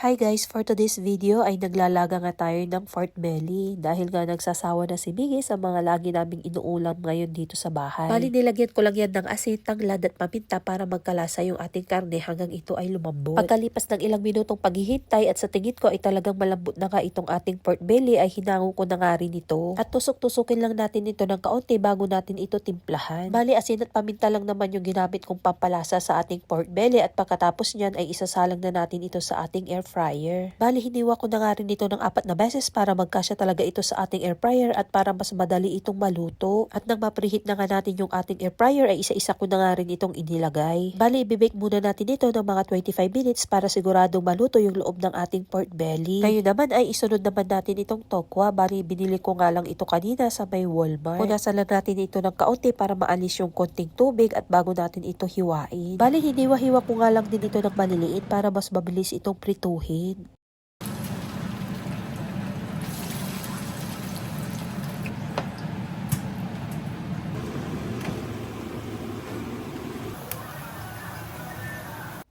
Hi guys, for today's video ay naglalaga nga tayo ng pork belly dahil nga nagsasawa na si Miggy sa mga lagi naming inuulam ngayon dito sa bahay. Bali nilagyan ko lang yan ng asin, tanglad at paminta para magkalasa yung ating karne hanggang ito ay lumambot. Pagkalipas ng ilang minutong paghihintay at sa tingin ko ay talagang malambot na nga itong ating pork belly ay hinango ko na nga rin ito. At tusok-tusukin lang natin ito ng kaunti bago natin ito timplahan. Bali asin at paminta lang naman yung ginamit kong pampalasa sa ating pork belly at pagkatapos niyan ay isasalang na natin ito sa ating air fryer. Bali, hiniwa ko na nga rin ito ng apat na beses para magkasya talaga ito sa ating air fryer at para mas madali itong maluto. At nang mapreheat na nga natin yung ating air fryer ay isa-isa ko na nga rin itong inilagay. Bali, ibibake muna natin ito ng mga 25 minutes para siguradong maluto yung loob ng ating pork belly. Ngayon naman ay isunod naman natin itong tokwa. Bali, binili ko nga lang ito kanina sa may Walmart. Punasan lang natin ito ng kaunti para maalis yung konting tubig at bago natin ito hiwain. Bali, hiniwa-hiwa ko nga lang din ito ng maliliit para mas mabilis itong prituhin.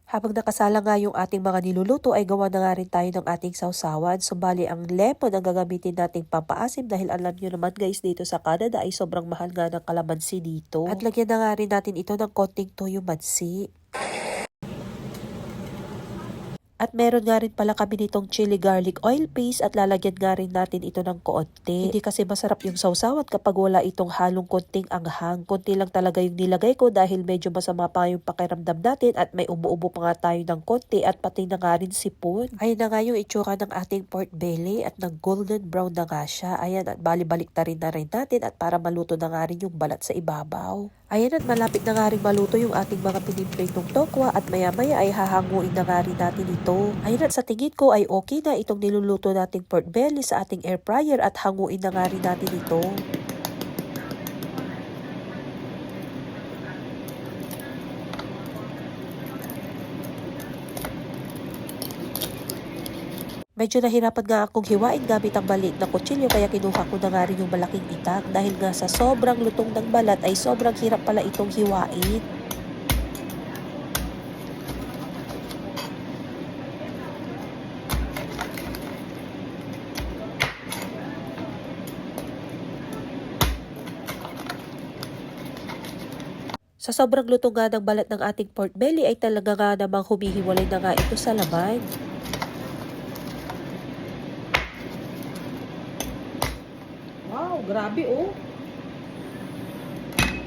Habang nakasala nga yung ating mga niluluto ay gawa na nga rin tayo ng ating sausawan. Sumbali ang lemon ang gagamitin nating pampaasim dahil alam nyo naman guys dito sa Canada ay sobrang mahal nga ng kalamansi dito. At lagyan na nga rin natin ito ng konting toyo mansi. At meron nga rin pala kami nitong chili garlic oil paste at lalagyan nga rin natin ito ng konti. Hindi kasi masarap yung sausawan kapag wala itong halong konting anghang. Konti lang talaga yung nilagay ko dahil medyo masama pa yung pakiramdam natin at may umuubo pa nga tayo ng konti at pati na nga rin sipon. Ayun na nga yung itsura ng ating pork belly at nag golden brown na nga siya. Ayan at bali-balik na rin na rin natin at para maluto na nga rin yung balat sa ibabaw. Ayan at malapit na nga rin maluto yung ating mga pinipritong tokwa at maya maya ay hahanguin na nga rin natin ito. Ayan at sa tingin ko ay okay na itong niluluto nating pork belly sa ating air fryer at hanguin na nga rin natin ito. Medyo nahirapan nga akong hiwain gamit ang maliit na kutsilyo kaya kinuha ko na nga rin yung malaking itak dahil nga sa sobrang lutong ng balat ay sobrang hirap pala itong hiwain. Sa sobrang lutong nga ng balat ng ating pork belly ay talaga nga namang humihiwalay na nga ito sa laman. Wow, grabe oh.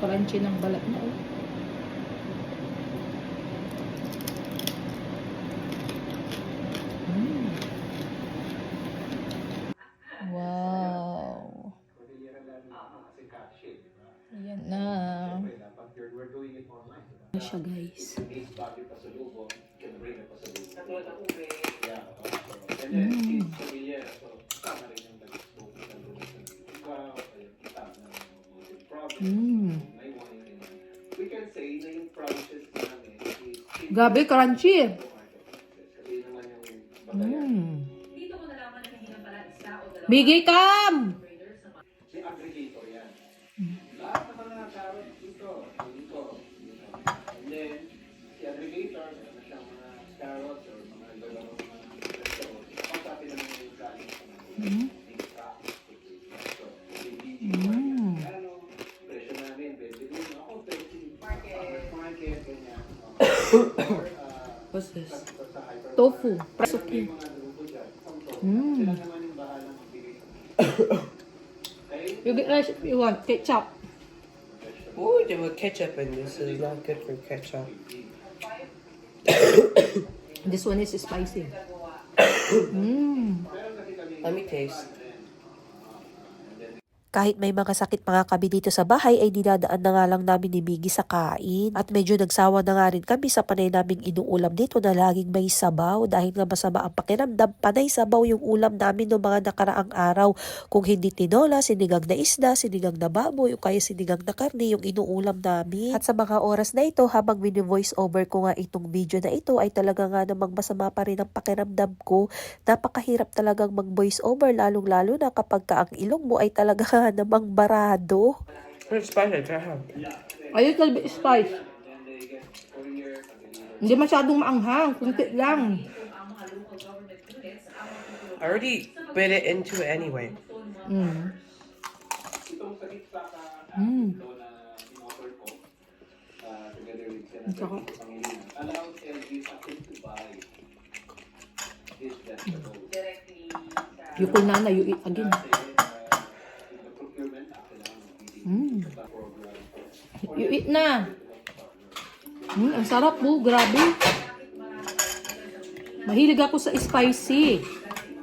Crunchy ng balat mo oh. Mm. Wow. Ayan na. Siya guys? Mm. Grabe, crunchy. Mm. Bigay kam! What's this? sa- sa hyper- Tofu. May Prasuki. mga grupo dyan. Ang to. Mm. Sila naman yung bahala magbigay sa Okay? You get rice if you want. Ketchup. Ooh, they put ketchup in this. is not good for ketchup. This one is spicy. Mm. Let me taste. Kahit may mga sakit mga kami dito sa bahay ay dinadaan na nga lang namin ni Miggy sa kain. At medyo nagsawa na nga rin kami sa panay naming inuulam dito na laging may sabaw dahil nga masama ang pakiramdam. Panay sabaw yung ulam namin noong mga nakaraang araw. Kung hindi tinola, sinigang na isda, sinigang na baboy o kaya sinigang na karne yung inuulam namin. At sa mga oras na ito habang mini-voice over ko nga itong video na ito ay talaga nga namang masama pa rin ang pakiramdam ko. Napakahirap talagang mag-voice over lalong lalo na kapag ka ang ilong mo ay talaga nga namang barado. It's spicy. Try it. A little bit spice. Hindi masyadong maanghang. Kunti lang. I already bit it into it anyway. Mm. Ka Mm. na Ang sarap. You could nana, you eat again. Kasi, uh, in the procurement act, kailangan mag-ibig Mm. sa program. Eat na. Mm, ang sarap po, grabe. Mahilig ako sa spicy.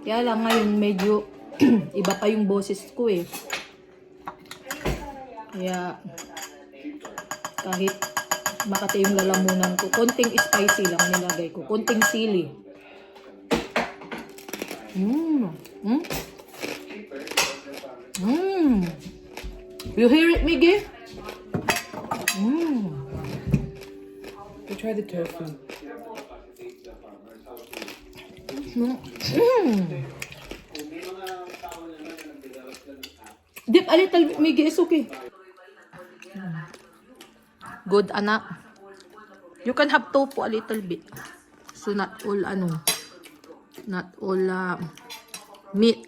Kaya lang ngayon medyo iba pa yung boses ko eh. Kaya kahit makati yung lalamunan ko, konting spicy lang nilagay ko. Konting sili. Mmm. Mm. Mmm. You hear it, Miggy? Mmm. You try the tofu. Mm. Dip a little bit, Miggy, okay. Good, anak. You can have tofu a little bit. So not all, ano, not all uh, meat.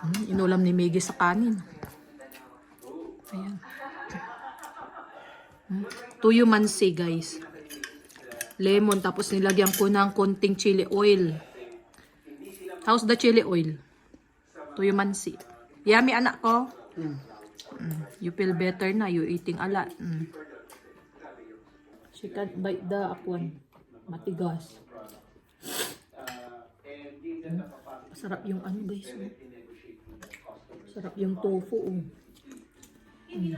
Mm, inulam ni Miggy sa kanin. Ayan. Mm, Tuyo mansi, guys lemon tapos nilagyan ko ng konting chili oil. How's the chili oil? Tuyo mansi. Yummy anak ko. Mm. You feel better na. You eating a lot. Mm. She can't bite the apwan. Matigas. Mm. Sarap yung ano guys. oh. Sarap yung tofu. Oh. Mm.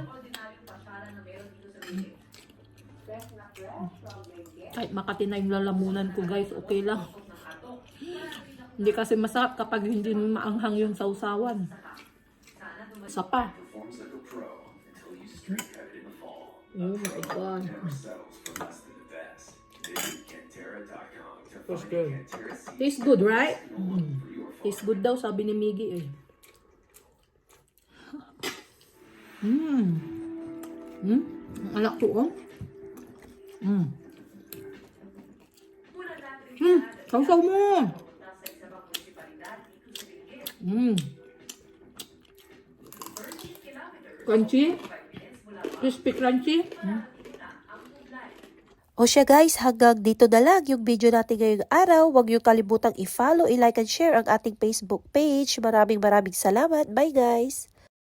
Kahit makati na yung lalamunan ko guys, okay lang. Hindi kasi masarap kapag hindi maanghang yung sausawan. Isa pa. Oh my God. That's good. Tastes good, right? Mm. Tastes good daw, sabi ni Miggy eh. Mmm. Hmm? Ang alak ko, oh. Mm. Hmm, sausaw mo. Mm. Crunchy. Crispy crunchy. Mm. O siya guys, hanggang dito na lang yung video natin ngayong araw. Huwag niyo kalimutang i-follow, i-like and share ang ating Facebook page. Maraming maraming salamat. Bye guys!